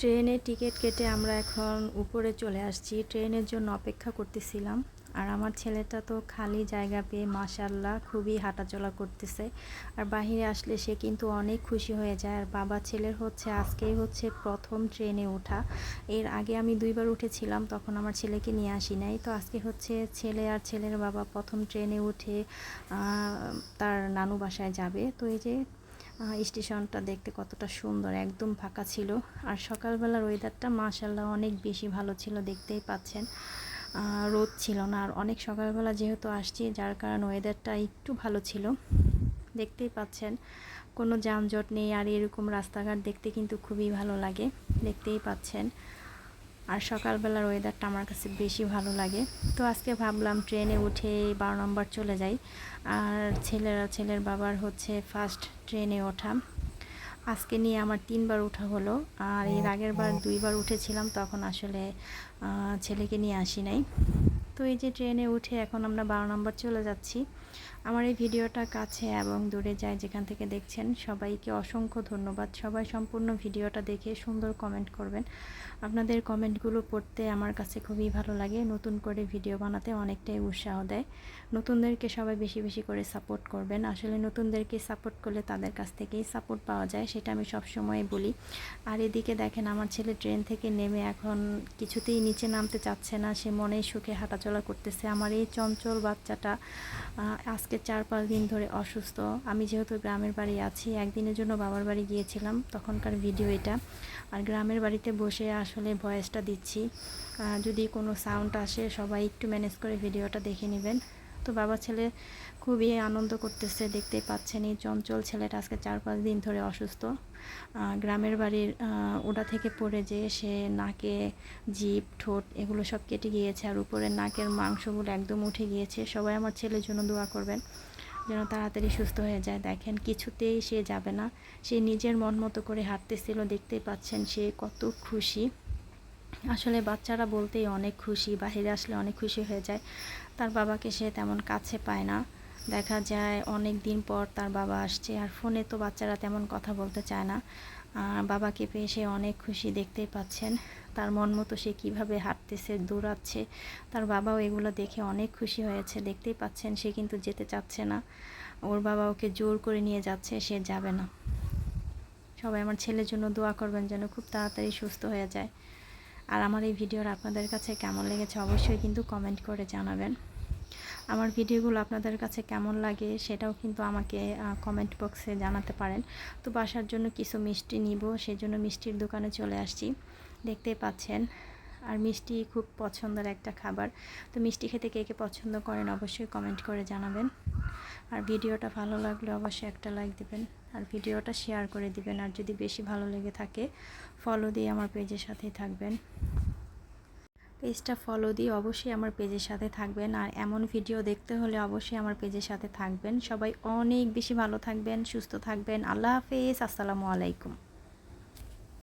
ট্রেনে টিকিট কেটে আমরা এখন উপরে চলে আসছি। ট্রেনের জন্য অপেক্ষা করতেছিলাম। আর আমার ছেলেটা তো খালি জায়গা পেয়ে মাশাল্লাহ খুবই হাঁটাচলা করতেছে। আর বাহিরে আসলে সে কিন্তু অনেক খুশি হয়ে যায়। আর বাবা ছেলের হচ্ছে, আজকেই হচ্ছে প্রথম ট্রেনে ওঠা। এর আগে আমি দুইবার উঠেছিলাম, তখন আমার ছেলেকে নিয়ে আসি নাই। তো আজকে হচ্ছে ছেলে আর ছেলের বাবা প্রথম ট্রেনে উঠে তার নানু বাসায় যাবে। তো এই যে স্টেশনটা দেখতে কতটা সুন্দর, একদম ফাঁকা ছিল। আর সকালবেলার ওয়েদারটা মাশাল্লাহ অনেক বেশি ভালো ছিল, দেখতেই পাচ্ছেন। রোদ ছিল না। আর অনেক সকালবেলা যেহেতু আসছি, যার কারণে ওয়েদারটা একটু ভালো ছিল। দেখতেই পাচ্ছেন, কোনো যানজট নেই। আর এরকম রাস্তাঘাট দেখতে কিন্তু খুবই ভালো লাগে। দেখতেই পাচ্ছেন। আর সকালবেলার ওয়েদারটা আমার কাছে বেশি ভালো লাগে। তো আজকে ভাবলাম ট্রেনে উঠে বারো নম্বর চলে যাই। আর ছেলেরা ছেলের বাবার হচ্ছে ফার্স্ট ট্রেনে ওঠা। আজকে নিয়ে আমার তিনবার ওঠা হলো। আর এর আগের বার দুইবার উঠেছিলাম তখন আসলে ছেলেকে নিয়ে আসি নাই। তো এই যে ট্রেনে উঠে এখন আমরা বারো নম্বর চলে যাচ্ছি। আমার এই ভিডিওটা কাছে এবং দূরে যায় যেখান থেকে দেখছেন, সবাইকে অসংখ্য ধন্যবাদ। সবাই সম্পূর্ণ ভিডিওটা দেখে সুন্দর কমেন্ট করবেন। আপনাদের কমেন্টগুলো পড়তে আমার কাছে খুবই ভালো লাগে। নতুন করে ভিডিও বানাতে অনেকটাই উৎসাহ দেয়। নতুনদেরকে সবাই বেশি বেশি করে সাপোর্ট করবেন। আসলে নতুনদেরকে সাপোর্ট করলে তাদের কাছ থেকেই সাপোর্ট পাওয়া যায়, সেটা আমি সবসময় বলি। আর এদিকে দেখেন, আমার ছেলে ট্রেন থেকে নেমে এখন কিছুতেই নিচে নামতে চাচ্ছে না। সে মনেই সুখে হাঁটাচলা করতেছে। আমার এই চঞ্চল বাচ্চাটা আজকে চার, পাঁচ দিন ধরে অসুস্থ। আমি যেহেতু গ্রামের বাড়ি আছি, একদিনের জন্য বাবার বাড়ি গিয়েছিলাম, তখনকার ভিডিও এটা। আর গ্রামের বাড়িতে বসে আসলে ভয়েসটা দিচ্ছি। যদি কোনো সাউন্ড আসে, সবাই একটু ম্যানেজ করে ভিডিওটা দেখে নেবেন। তো বাবা ছেলে খুবই আনন্দ করতেছে, দেখতেই পাচ্ছেন এই চঞ্চল ছেলেটা আজকে চার পাঁচ দিন ধরে অসুস্থ। গ্রামের বাড়ির ওটা থেকে পড়ে যে সে নাকে জিপ ঠোঁট এগুলো সব কেটে গিয়েছে আর উপরে নাকের মাংসগুলো একদম উঠে গিয়েছে। সবাই আমার ছেলের জন্য দোয়া করবেন যেন তাড়াতাড়ি সুস্থ হয়ে যায়। দেখেন কিছুতেই সে যাবে না। সে নিজের মন মতো করে হাঁটতেছিল, দেখতেই পাচ্ছেন সে কত খুশি। আসলে বাচ্চারা বলতেই অনেক খুশি বাহিরে আসলে অনেক খুশি হয়ে যায়। তার বাবাকে সে তেমন কাছে পায় না। দেখা যায় অনেক দিন পর তার বাবা আসছে আর ফোনে তো বাচ্চারা তেমন কথা বলতে চায় না। আর বাবাকে পেয়ে সে অনেক খুশি দেখতেই পাচ্ছেন। তার মন মতো সে কীভাবে হাঁটতেছে, দৌড়াচ্ছে, তার বাবাও এগুলো দেখে অনেক খুশি হয়েছে। দেখতেই পাচ্ছেন সে কিন্তু যেতে চাচ্ছে না। ওর বাবা ওকে জোর করে নিয়ে যাচ্ছে, সে যাবে না। সবাই আমার ছেলের জন্য দোয়া করবেন যেন খুব তাড়াতাড়ি সুস্থ হয়ে যায়। আর আমার এই ভিডিওর আপনাদের কাছে কেমন লেগেছে অবশ্যই কিন্তু কমেন্ট করে জানাবেন। আমার ভিডিওগুলো আপনাদের কাছে কেমন লাগে সেটাও কিন্তু আমাকে কমেন্ট বক্সে জানাতে পারেন। তো বাসার জন্য কিছু মিষ্টি নিব সেই জন্য মিষ্টির দোকানে চলে আসছি। দেখতেই পাচ্ছেন আর মিষ্টি খুব পছন্দের একটা খাবার। তো মিষ্টি খেতে কে কে পছন্দ করেন অবশ্যই কমেন্ট করে জানাবেন। আর ভিডিওটা ভালো লাগলে অবশ্যই একটা লাইক দিবেন। আর ভিডিওটা শেয়ার করে দিবেন। আর যদি বেশি ভালো লেগে থাকে ফলো দিয়ে আমার পেজের সাথেই থাকবেন। পেজটা ফলো দিয়ে অবশ্যই আমার পেজের সাথে থাকবেন। আর এমন ভিডিও দেখতে হলে অবশ্যই আমার পেজের সাথে থাকবেন। সবাই অনেক বেশি ভালো থাকবেন, সুস্থ থাকবেন। আল্লাহ হাফেজ। আসসালামু আলাইকুম।